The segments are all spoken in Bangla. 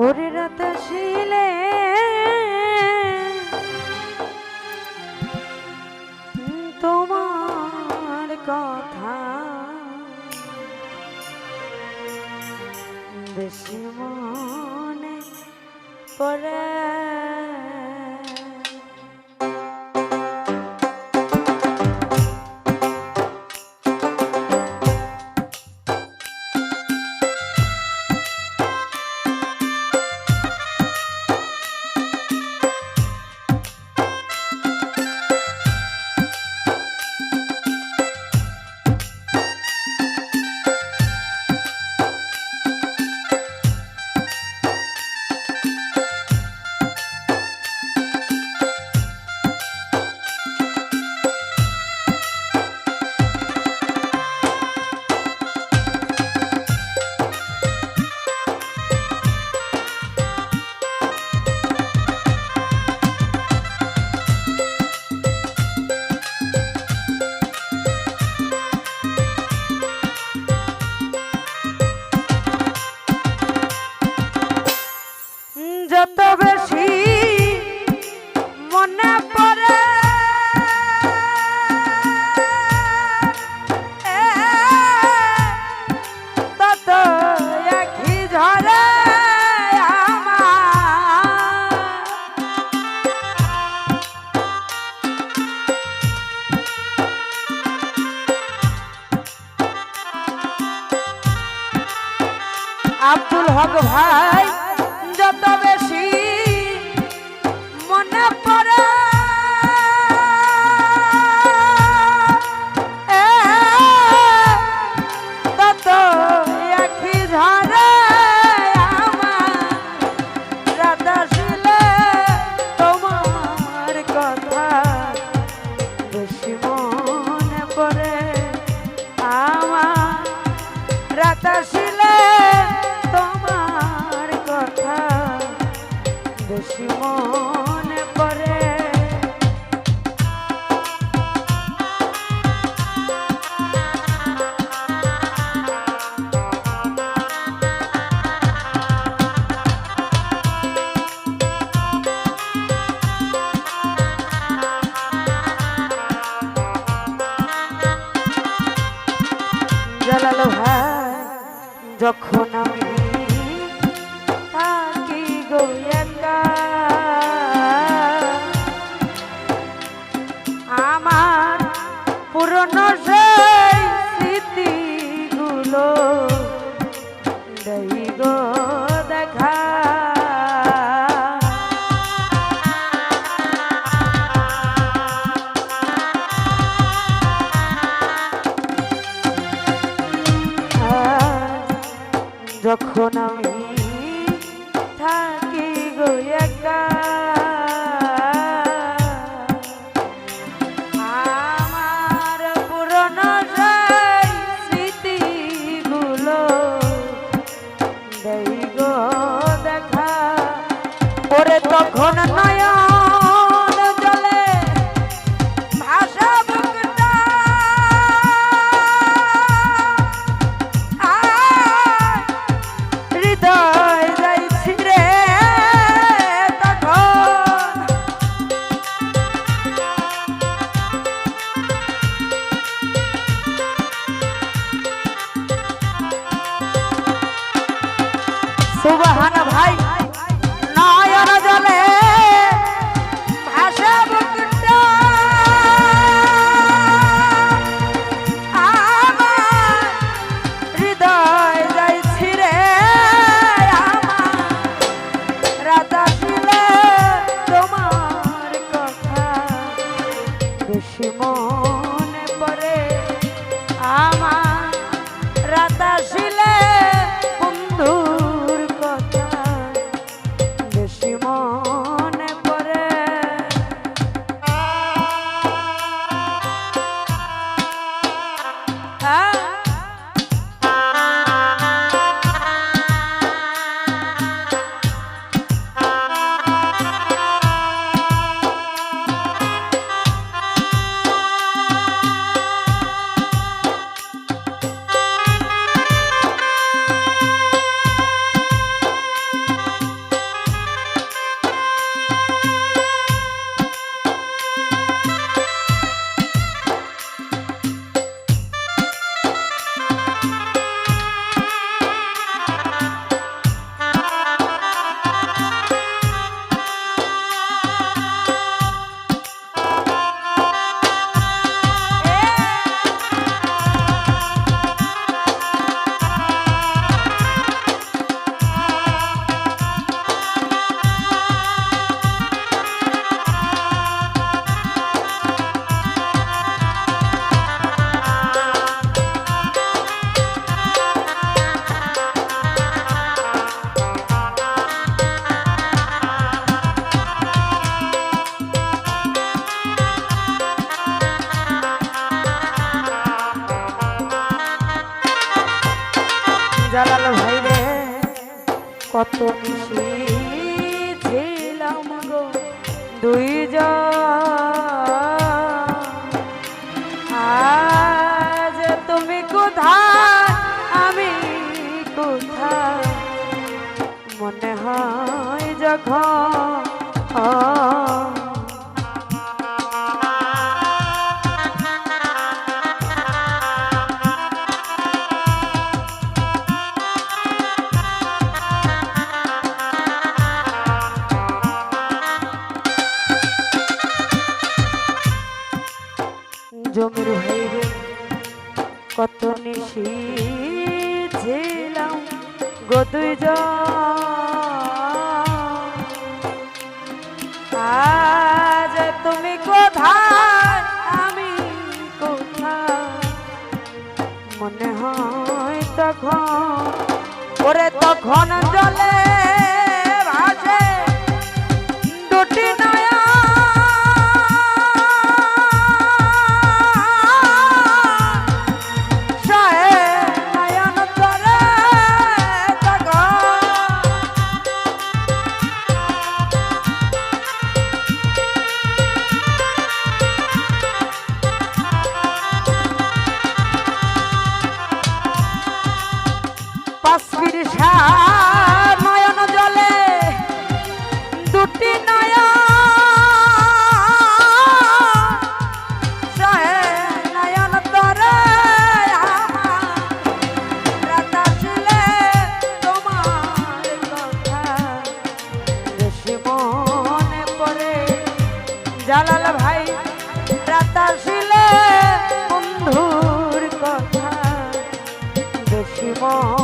ওরে রত শিলে তোমার কথা বেশি মন forever. যখন আমি কত ছিলাম গো দুইজন। আজ তুমি কোথায়? আমি কোথায়? মনে হয় যখন জমির হইবে কত নিশি ছিলাম গো দুইজন। আজ তুমি কোথায়, আমি কোথায়? মনে হয় তখন, ওরে তখন জলে ভাসে দুটি পাশবির নয়ন জলে দুটি নয়ন জালাল ভাই রাত আসলে বন্ধুর কথা। বেশি মনে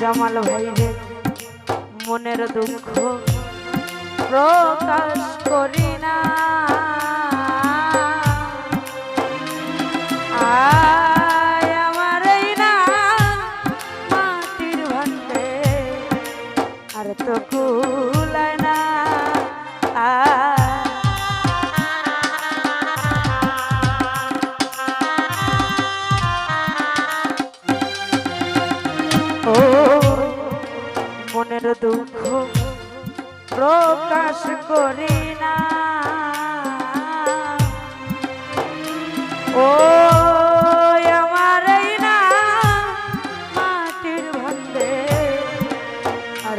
জামাল হইলে মনের দুঃখ প্রকাশ করি না। মনের দুঃখ প্রকাশ করি না। ও আমার না মাটির ভান্ডে আর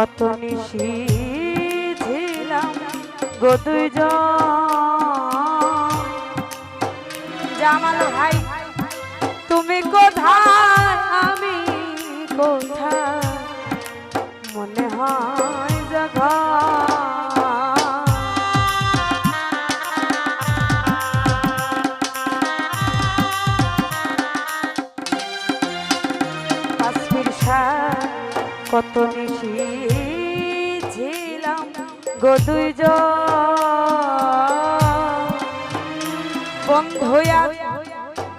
কত নিশি ছিলাম গো দুইজন। জামাল ভাই, তুমি কোথায়? আমি কোথায়? মনে হয় জগা কত নিশি গো দুইজ বন্ধয়া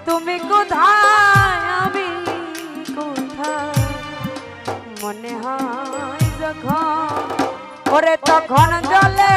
তুমি কোথায়? আমি কোথায়? মনে হয় যখন ওরে তখন জলে